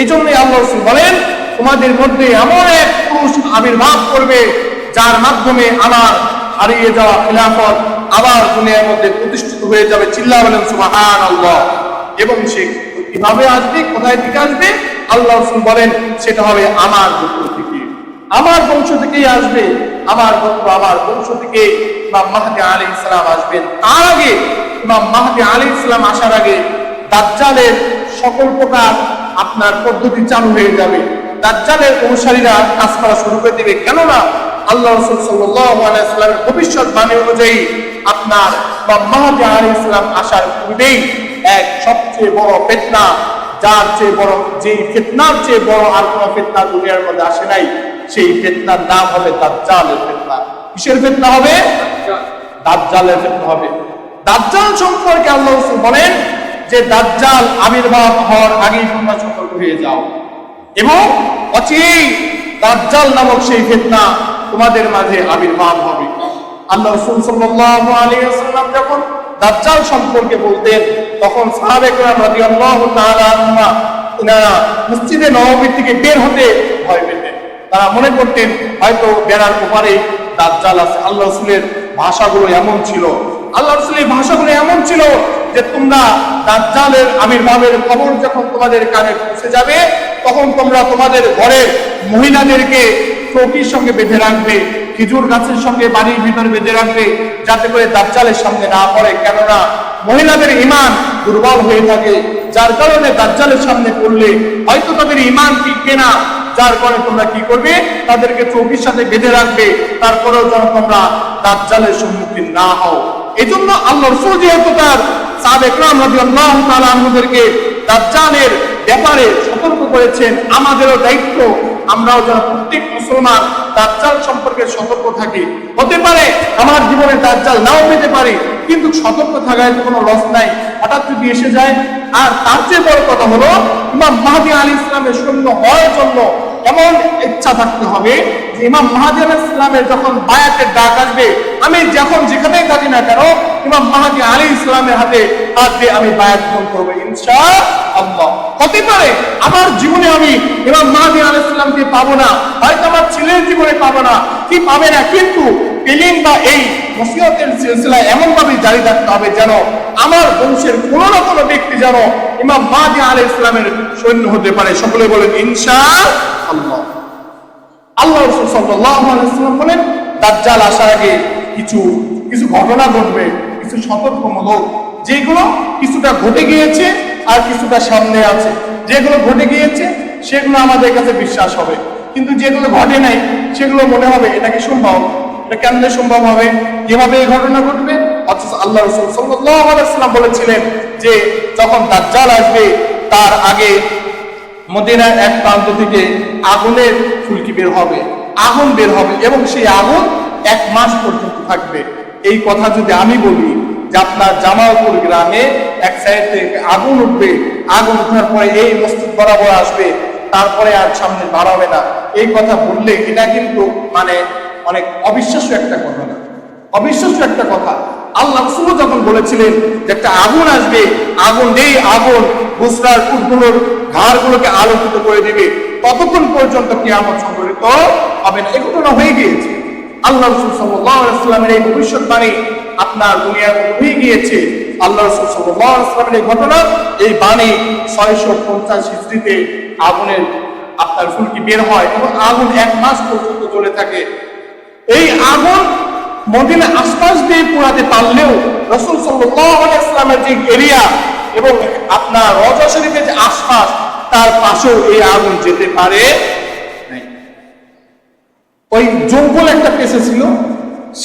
এই জন্যই আল্লাহ রসুল বলেন, তোমাদের মধ্যে এমন এক পুরুষ আবির্ভাব করবে, যার মাধ্যমে আমার হারিয়ে যাওয়া খিলাফত আবার দুনিয়ার মধ্যে প্রতিষ্ঠিত হয়ে যাবে। চিল্লা বলেন সুবাহান আল্লাহ এবং সে কীভাবে আসবে, কোথায় থেকে আসবে? আল্লাহ রসুল বলেন, সেটা হবে আমার গোত্র থেকে। আমার বংশ থেকেই আসবে। আমার গোত্র আমার বংশ থেকে ইমাম মাহদি আলী ইসলাম আসবেন তার আগে ইমাম মাহদি আলী ইসলাম আসার আগে দাজ্জালের সকল প্রকার আপনার পদ্ধতি চালু হয়ে যাবে। দাজ্জালের অনুসারীরা কাজ করা শুরু করে দিবে। কেননা আল্লাহ রসুল সাল্লামের ভবিষ্যৎ বাণী অনুযায়ী আপনার ইমাম মাহদি আলী ইসলাম আসার পূর্বেই এক সবচেয়ে বড় ফেতনা যার চেয়ে বড় যে ফেতনার চেয়ে বড় আর কোনো ফেতনা দুনিয়ার মধ্যে আসে নাই সেই ফেতনার নাম হবে দাজ্জালের ফেতনা। কিসের ফেতনা হবে? দাজ্জালের ফেতনা হবে। দাজ্জাল সম্পর্কে আল্লাহ রসুল বলেন যে দাজ্জাল আবির্ভাব হওয়ার আগেই তোমরা সতর্ক হয়ে যাও। এবং অচিরেই দাজ্জাল নামক সেই ফেতনা তোমাদের মাঝে আবির্ভাব হবে। আল্লাহ রাসূল সাল্লাল্লাহু আলাইহি ওয়াসাল্লাম যখন দাজ্জাল সম্পর্কে বলতেন, তখন সাহাবে কেরাম রাদিয়াল্লাহু তাআলা আনহা মসজিদে নববী থেকে বের হতে ভয় পেতেন। তারা মনে করতেন, হয়তো বেড়ার ওপারে দাজ্জাল আছে। আল্লাহ রসুলের ভাষাগুলো এমন ছিল। আল্লাহ রসুলের ভাষাগুলো এমন ছিল যে তোমরা দাজ্জালের আবির্ভাবের খবর যখন তোমাদের কানে পৌঁছে যাবে, তখন তোমরা তোমাদের ঘরের মহিলাদেরকে চৌকির সঙ্গে বেঁধে রাখবে, খেজুর গাছের সঙ্গে বাড়ির ভিতরে বেঁধে রাখবে, যাতে করে দাজ্জালের সামনে না পড়ে। কেননা মহিলাদের ইমান দুর্বল হয়ে থাকে। যার কারণে দাজ্জালের সামনে পড়লে হয়তো তাদের ইমান টিকবে না। যার কারণে তোমরা কি করবে? তাদেরকে চৌকির সাথে বেঁধে রাখবে। তারপরেও যেন তোমরা দাজ্জালের সম্মুখীন না হও। এই জন্য আল্লাহ রসুল যেহেতু তার সাবেক রাম রাজি আল্লাহ তালুদেরকে দাজ্জালের ব্যাপারে সতর্ক করেছেন, আমাদেরও দায়িত্ব, আমরাও যেন প্রত্যেক মুসলমান দাজ্জাল সম্পর্কে সতর্ক থাকি। হতে পারে আমার জীবনে দাজ্জাল নাও পেতে পারি, কিন্তু সতর্ক থাকায় কোনো লস নাই। হঠাৎ যদি এসে যায়, আর তার চেয়ে বড় কথা হলো, ইমাম মাহাদি আলী ইসলামের সৈন্য হওয়ার জন্য এমন ইচ্ছা থাকতে হবে যে ইমাম মাহাদি আলী ইসলামের যখন বায়াতের ডাক আসবে, আমি যখন যেখানেই থাকি না কেন, ইমাম মাহাদি আলী ইসলামের হাতে হাত দিয়ে আমি বায়াত গ্রহণ করব ইনশা আল্লাহ হতে পারে আমার জীবনে আমি ইমাম মাহাদি আলী ইসলামকে পাবো না, হয়তো আমার ছেলের জীবনে পাবো না, কি পাবে না, কিন্তু এলিম বা এই নসিহতের সিলসিলা এমন ভাবে জারি থাকতে হবে যেন আমার বংশের কোনো না কোনো ব্যক্তি যেন ইমাম মাহাদি আলী ইসলামের সৈন্য হতে পারে। সকলে বলেন ইনশা আল্লাহ আল্লাহ রসুল সাল্লাল্লাহু আলাইহি ওয়াসাল্লাম বলেন, দাজ্জাল আসার আগে কিছু কিছু ঘটনা ঘটবে, কিছু সতর্কমূলক, যেগুলো কিছুটা ঘটে গিয়েছে আর কিছুটা সামনে আছে। যেগুলো ঘটে গিয়েছে, সেগুলো আমাদের কাছে বিশ্বাস হবে। কিন্তু যেগুলো ঘটে নাই, সেগুলো মনে হবে, এটা কি সম্ভব? এটা কেমনে সম্ভব হবে? কীভাবে এই ঘটনা ঘটবে? অথচ আল্লাহ রসুল আলাইহি বলেছিলেন যে, যখন তার দাজ্জাল আসবে, তার আগে মদিনার এক প্রান্ত থেকে আগুনের ফুলকি বের হবে, আগুন বের হবে এবং সেই আগুন এক মাস পর্যন্ত থাকবে। এই কথা যদি আমি বলি যে আপনার জামালপুর গ্রামে এক সাইড থেকে আগুন উঠবে, আগুন উঠার পরে এই মসজিদ বরাবর আসবে, তারপরে আর সামনে বাড়াবে না। এই কথা বললে এটা কিন্তু মানে অনেক অবিশ্বাস্য একটা ঘটনা। অবিশ্বাস্য একটা কথা। আল্লাহ রসুল যখন বলেছিলেন যে একটা আগুন আসবে, আগুন এই আগুন বুসরার উটগুলোর ঘাড়গুলোকে আলোকিত করে দিবে, ততক্ষণ পর্যন্ত কিয়ামত সংঘটিত হবে না। এই ঘটনা হয়ে গিয়েছে। আল্লাহ রসুল সাল্লামের এই ভবিষ্যৎবাণী আপনার মধ্যে হয়ে গিয়েছে। আল্লাহ রসুল সাল্লামের এই ঘটনা, এই বাণী ছয়শো পঞ্চাশ হিস্ট্রিতে আগুনের আপনার ফুলকি বের হয় এবং আগুন এক মাস পর্যন্ত চলে থাকে। এই আগুন মদিনা আশপাশ দিয়ে পোড়াতে পারলেও রসুল সাল্লামের যে এরিয়া এবং আপনার রজা শরীফের যে আশপাশ, তার পাশেও এই আগুন যেতে পারে ওই জঙ্গল একটা পেশে ছিল,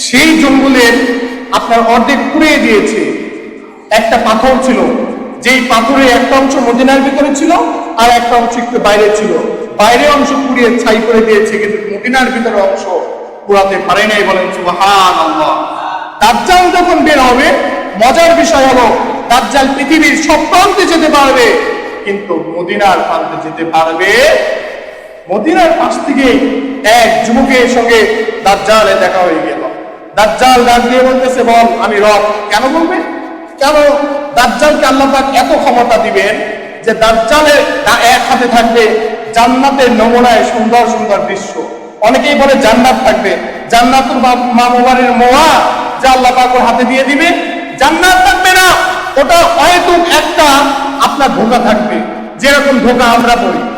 সেই জঙ্গলের আপনার অর্ধেক পুড়িয়ে দিয়েছে। একটা পাথর ছিল, যেই পাথরের একটা অংশ মদিনার ভিতরে ছিল আর একটা অংশ একটু বাইরে ছিল। বাইরে অংশ পুড়িয়ে ছাই করে দিয়েছে, কিন্তু মদিনার ভিতরে অংশ পুরাতে পারে নাই বলেন আল্লাহ দাজ্জাল যখন বের হবে, মজার বিষয় হলো, দাজ্জাল পৃথিবীর সব প্রান্তে যেতে পারবে, কিন্তু মদিনার প্রান্তে যেতে পারবে মদিনার পাশ থেকে এক যুবকের সঙ্গে দাজ্জালে দেখা হয়ে গেল। দাজ্জাল ডাক দিয়ে বলতেছে, বল, আমি রব। কেন বলবে? কেন? দাজ্জালকে আল্লাহ পাক এত ক্ষমতা দিবেন যে দাজ্জালের এক হাতে থাকবে জান্নাতের নমুনায় সুন্দর সুন্দর দৃশ্য। অনেকেই বলে জান্নাত থাকবে। জান্নাতুল মা- মামুবাড়ির মোয়া যা আল্লাহ পাক ওর হাতে দিয়ে দিবে, জান্নাত থাকবে না। ওটা হয়তো একটা আপনার ধোকা থাকবে। যেরকম ধোকা আমরা পড়ি।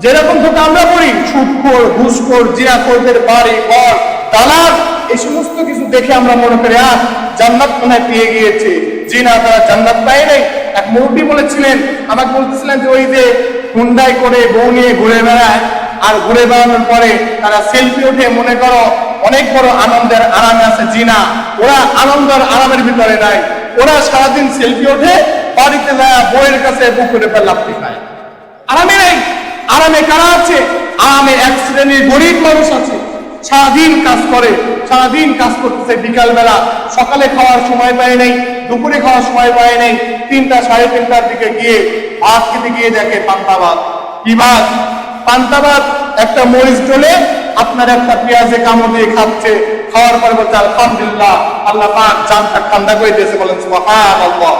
যেরকম ধোকা আমরা পড়ি সুদখোর ঘুষখোর, জিয়াখোরদের বাড়ি, ঘর তালাক এই সমস্ত কিছু দেখে আমরা মনে করি আর জান্নাত মনে পেয়ে গিয়েছে। জি না, তারা জান্নাত পায় নাই। এক মুরব্বী বলেছিলেন, আমাকে বলতেছিলেন যে, ওই যে হুন্ডাই করে বউ নিয়ে ঘুরে বেড়ায় আর ঘুরে বেড়ানোর পরে তারা সেলফি উঠে মনে করো অনেক বড় আনন্দের আরামে আছে। জি না ওরা আনন্দের আরামের ভিতরে নাই। ওরা সারাদিন সেলফি ওঠে বাড়িতে যায় বইয়ের কাছে পুকুরে ফেল খায় আরামে নেই। আরামে কারা আছে? আরামে এক শ্রেণির গরিব মানুষ আছে। সারাদিন কাজ করে, সারাদিন কাজ করতেছে। বিকাল বেলা সকালে খাওয়ার সময় পায় নাই, দুপুরে খাওয়ার সময় পায় নাই। তিনটা সাড়ে তিনটার দিকে গিয়ে ভাত খেতে গিয়ে দেখে পান্তা ভাত। কি ভাত? পান্তা ভাত একটা মরিচ ডলে আপনার একটা পেঁয়াজে কামড় দিয়ে খাচ্ছে, খাওয়ার পরে বলছে, আলহামদুলিল্লাহ, আল্লাহ পাক জানটা ঠান্ডা করে দিয়েছে। বলেন, সুবহানাল্লাহ।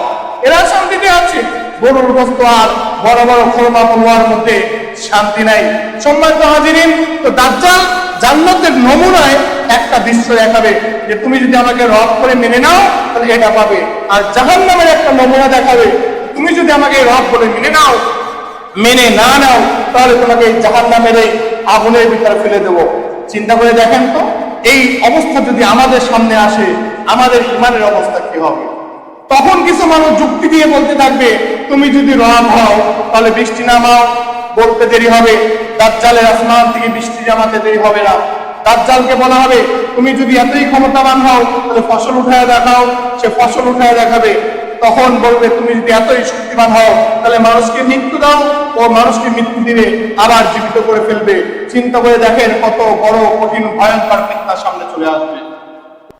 এরা শান্তিতে আছে। গরুর গোস্ত আর বড় বড় খোরমা পড়ুয়ার মধ্যে শান্তি নাই। সম্মানিত হাজিরিন, তো দাজ্জাল জান্নাতের নমুনায় একটা দৃশ্য দেখাবে যে তুমি যদি আমাকে রব করে মেনে নাও, তাহলে এটা পাবে। আর জাহান্নামের একটা নমুনা দেখাবে, তুমি যদি আমাকে রব বলে মেনে নাও মেনে না নাও, তাহলে তোমাকে এই জাহান্নামের এই আগুনের ভিতরে ফেলে দেবো। চিন্তা করে দেখেন তো, এই অবস্থা যদি আমাদের সামনে আসে, আমাদের ইমানের অবস্থা কি হবে? তখন কিছু মানুষ যুক্তি দিয়ে বলতে থাকবে, তুমি যদি রব হও, তাহলে বৃষ্টি নামাও, বলতে দেরি হবে। দাজ্জালের আসমান থেকে বৃষ্টি জামাতে দেরি হবে না। দাজ্জালকে বলা হবে, তুমি যদি এতই ক্ষমতাবান হও, তাহলে ফসল উঠায় দেখাও, সে ফসল উঠায় দেখাবে। তখন বলবে, তুমি যদি এতই শক্তিমান হও, তাহলে মানুষকে মৃত্যু দাও ও মানুষকে মৃত্যু দিবে, আবার জীবিত করে ফেলবে। চিন্তা করে দেখেন কত বড় কঠিন, ভয়ঙ্কর সামনে চলে আসবে।